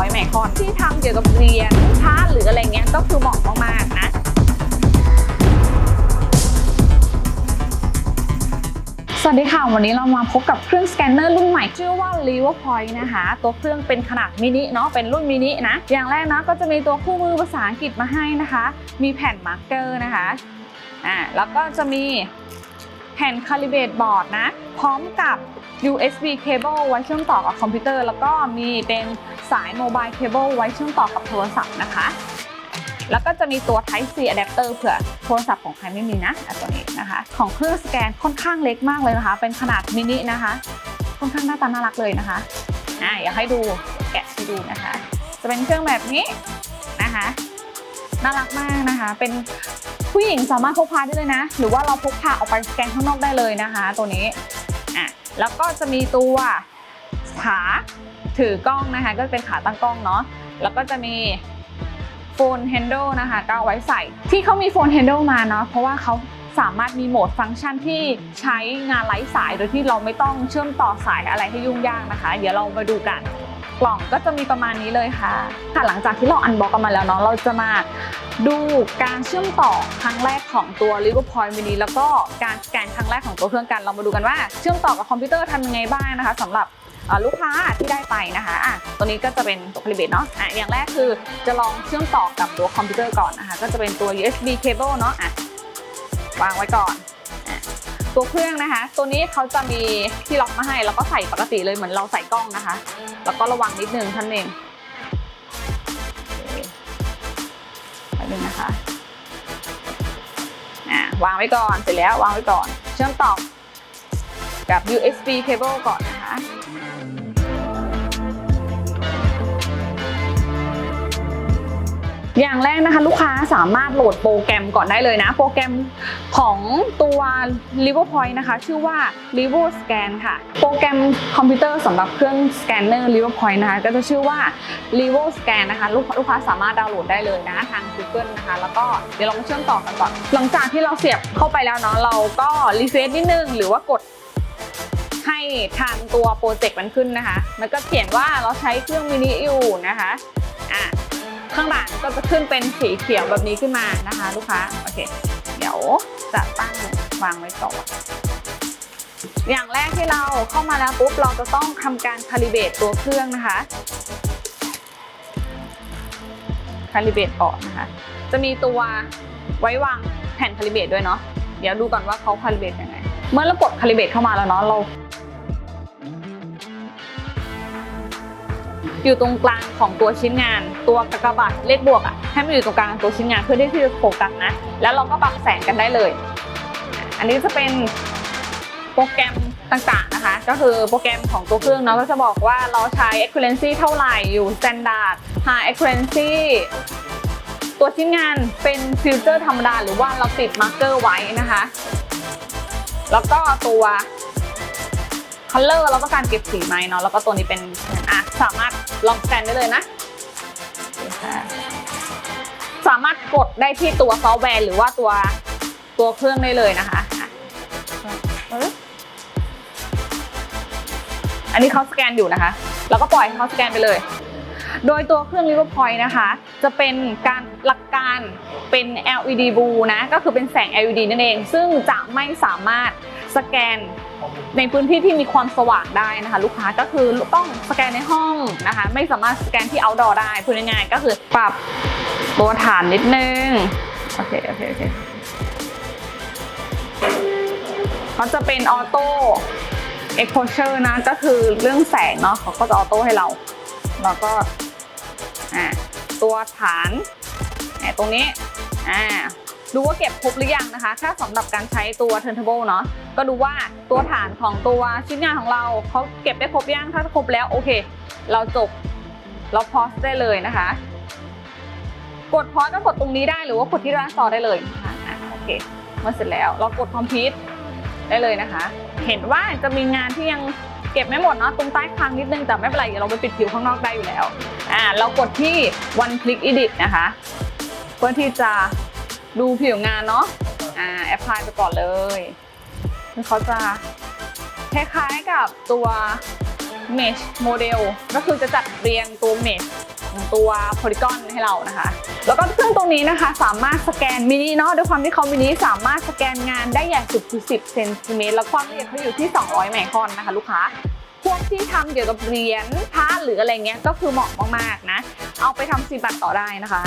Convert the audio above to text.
อยไมครอนที่ทำเกี่ยวกับเหรียญพระหรืออะไรเงี้ยก็คือเหมาะมากๆนะสวัสดีค่ะ วันนี้เรามาพบกับเครื่องสแกนเนอร์รุ่นใหม่ชื่อว่า l e v e r Point นะคะ ตัวเครื่องเป็นขนาดมินิเนาะเป็นรุ่นมินินะ อย่างแรกนะก็จะมีตัวคู่มือภาษาอังกฤษมาให้นะคะ มีแผ่นมาร์กเกอร์นะคะอ่าแล้วก็จะมีแผ่นคาลิเบตบอร์ดนะ พร้อมกับ USB cable ไว้เชื่อมต่อกับคอมพิวเตอร์ แล้วก็มีเป็น สายโมบายเคเบิลไว้เชื่อมต่อกับโทรศัพท์นะคะ แล้วก็จะมีตัว Type C adapter เผื่อโทรศัพท์ของใครไม่มีนะตัวนี้นะคะ ของเครื่องสแกนค่อนข้างเล็กมากเลยนะคะ เป็นขนาดมินินะคะ ค่อนข้างหน้าตาน่ารักเลยนะคะอะอยากให้ดูแกะให้ดูนะคะ จะเป็นเครื่องแบบนี้นะคะน่ารักมากนะคะ เป็นผู้หญิงสามารถพกพาได้เลยนะ หรือว่าเราพกพาออกไปสแกนข้างนอกได้เลยนะคะ ตัวนี้อะแล้วก็จะมีตัวขา ถือกล้องนะคะ ก็เป็นขาตั้งกล้องเนาะแล้วก็จะมีโฟน handle นะคะก็เอาไว้ใส่ ที่เขามีโฟน handle มาเนาะเพราะว่าเขาสามารถมีโหมดฟังก์ชันที่ใช้งานไร้สายโดยที่เราไม่ต้องเชื่อมต่อสายอะไรให้ยุ่งยากนะคะ เดี๋ยวเรามาดูกันกล่องก็จะมีประมาณนี้เลยค่ะค่ะหลังจากที่เราอันบ็อกกันมาแล้วเนาะเราจะมาดูการเชื่อมต่อครั้งแรกของตัว l i v e r Point mini แล้วก็การสแกนครั้งแรกของตัวเครื่องกัน เรามาดูกันว่าเชื่อมต่อกับคอมพิวเตอร์ทำยังไงบ้างนะคะสำหรับ ลูกค้าที่ได้ไปนะคะอะตัวนี้ก็จะเป็นตัวคลิเบตเนาะอะอย่างแรกคือจะลองเชื่อมต่อกับตัวคอมพิวเตอร์ก่อนนะคะ ก็จะเป็นตัว USB cable เนาะอะวางไว้ก่อนตัวเครื่องนะคะ ตัวนี้เขาจะมีที่ล็อกมาให้ แล้วก็ใส่ปกติเลยเหมือนเราใส่กล้องนะคะ แล้วก็ระวังนิดนึงท่านเองโอเคไปนึงนะคะวางไว้ก่อนเสร็จแล้ววางไว้ก่อน เชื่อมต่อกับ USB cable ก่อน อย่างแรกนะคะลูกค้าสามารถโหลดโปรแกรมก่อนได้เลยนะ โปรแกรมของตัว l i v e r Point นะคะ ชื่อว่า l i v e r Scan ค่ะ โปรแกรมคอมพิวเตอร์สำหรับเครื่องสแกนเนอร์ l i v e r Point นะคะ ก็จะชื่อว่า l i v e r Scan นะคะลูกลูกค้าสามารถดาวน์โหลดได้เลยนะทาง Google นะคะ แล้วก็เดี๋ยวเรามาเชื่อมต่อกันก่อน หลังจากที่เราเสียบเข้าไปแล้วเนาะเราก็รีเฟซนิดนึงหรือว่ากดให้ทางตัวโปรเจกต์มันขึ้นนะคะ มันก็เขียนว่าเราใช้เครื่องมินิอยู่นะคะ อะ ข้างหลังก็จะขึ้นเป็นสีเขียวแบบนี้ขึ้นมานะคะ ลูกค้าโอเค เดี๋ยวจะตั้งวางไว้ก่อนอย่างแรกที่เราเข้ามาแล้วปุ๊บเราจะต้องทำการคาลิเบตตัวเครื่องนะคะคาลิเบตก่อนนะคะ จะมีตัวไว้วางแผ่นคาลิเบตด้วยเนาะเดี๋ยวดูก่อนว่าเขาคาลิเบตยังไง เมื่อเรากดคาลิเบตเข้ามาแล้วเนาะเรา อยู่ตรงกลางของตัวชิ้นงาน ตัวกากบาทเลขบวกอะให้มันอยู่ตรงกลางตัวชิ้นงานเพื่อที่จะโฟกัสนะ แล้วเราก็ปรับแสงกันได้เลย อันนี้จะเป็นโปรแกรมต่างๆนะคะ ก็คือโปรแกรมของตัวเครื่องเนาะก็จะบอกว่าเราใช้ accuracy เท่าไหร่อยู่ standard high accuracy ตัวชิ้นงานเป็นฟิลเตอร์ธรรมดาหรือว่าเราติดมาร์กเกอร์ไว้นะคะ แล้วก็ตัวคัลเลอร์เราต้องการเก็บสีไหมเนาะแล้วก็ตัวนี้เป็นอะสามารถ ลองสแกนได้เลยนะ สามารถกดได้ที่ตัวซอฟต์แวร์หรือว่าตัวตัวเครื่องได้เลยนะคะ อันนี้เขาสแกนอยู่นะคะ แล้วก็ปล่อยให้เขาสแกนไปเลย โดยตัวเครื่อง Liver Point นะคะ จะเป็นการหลักการเป็น LED blue นะ ก็คือเป็นแสง LED นั่นเอง ซึ่งจะไม่สามารถสแกน ในพื้นที่ที่มีความสว่างได้นะคะ ลูกค้าก็คือต้องสแกนในห้องนะคะ ไม่สามารถสแกนที่ outdoor ได้พูดง่ายๆก็คือปรับตัวฐานนิดนึงโอเคโอเคโอเคเขาจะเป็นออโต้ exposure นะก็คือเรื่องแสงเนาะเขาก็จะออโต้ให้เรา แล้วก็อ่าตัวฐานอ่าตรงนี้อ่า ดูว่าเก็บครบหรือยังนะคะ ถ้าสำหรับการใช้ตัว turntable เนาะก็ดูว่าตัวฐานของตัวชิ้นงานของเราเขาเก็บได้ครบยังถ้าครบแล้วโอเค เราจบเราพอสได้เลยนะคะ กดพอสก็กดตรงนี้ได้หรือว่ากดที่ร้านซอได้เลยนะคะอะโอเคเมื่อเสร็จแล้วเรากดคอมพิวได้เลยนะคะ เห็นว่าจะมีงานที่ยังเก็บไม่หมดเนาะตรงใต้คางนิดนึงแต่ไม่เป็นไรเดี๋ยวเราไปปิดผิวข้างนอกได้อยู่แล้วอ่าเรากดที่ one click edit นะคะ เพื่อที่จะ ดูผิวงานเนาะอ่าแอปพลายไปก่อนเลยเขาจะคล้ายๆกับตัว mesh model ก็คือจะจัดเรียงตัว mesh ของตัว polygon ให้เรานะคะ แล้วก็เครื่องตรงนี้นะคะ สามารถสแกนมินิเนาะด้วยความที่เขามินิสามารถสแกนงานได้ใหญ่สุดคือ10เซนติเมตรแล้วความละเอียดเขาอยู่ที่ 200 ไมครอนนะคะ ลูกค้า พวกที่ทำเกี่ยวกับเหรียญพระหรืออะไรเงี้ยก็คือเหมาะมากๆนะ เอาไปทำซีบัตต่อได้นะคะ